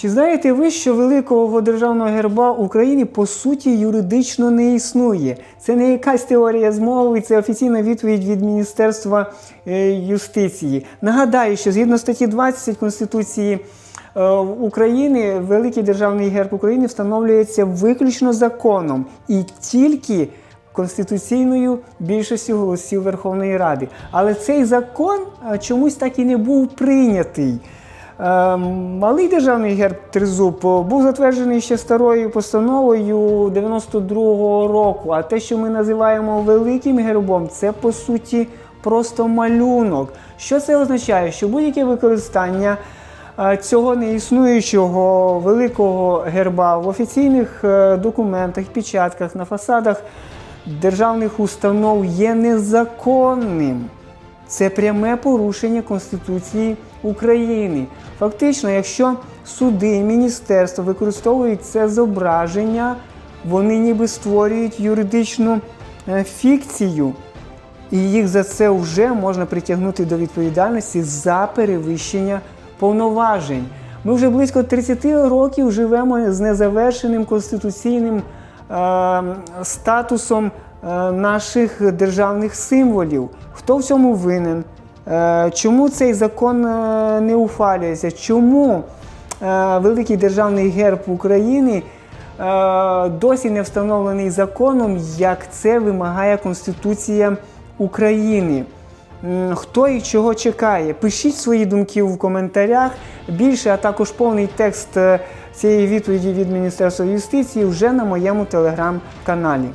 Чи знаєте ви, що великого державного герба в Україні по суті юридично не існує? Це не якась теорія змови, це офіційна відповідь від Міністерства е, юстиції. Нагадаю, що згідно статті 20 Конституції е, України, великий державний герб України встановлюється виключно законом і тільки конституційною більшістю голосів Верховної Ради. Але цей закон е, чомусь так і не був прийнятий. Е, Малий державний герб Тризуб був затверджений ще старою постановою 92-го року. А те, що ми називаємо великим гербом, це по суті просто малюнок. Що це означає? Що будь-яке використання е, цього неіснуючого великого герба в офіційних е, документах, печатках, на фасадах державних установ є незаконним. Це пряме порушення Конституції України. Фактично, якщо суди і міністерство використовують це зображення, вони ніби створюють юридичну е, фікцію. І їх за це вже можна притягнути до відповідальності за перевищення повноважень. Ми вже близько 30 років живемо з незавершеним конституційним статусом е, наших державних символів. Хто в цьому винен? Е, чому цей закон е, не ухвалюється? Чому е, великий державний герб України е, досі не встановлений законом, як це вимагає Конституція України? Хто і чого чекає? Пишіть свої думки в коментарях. Більше, а також повний текст е, цієї відповіді від Міністерства юстиції вже на моєму телеграм-каналі.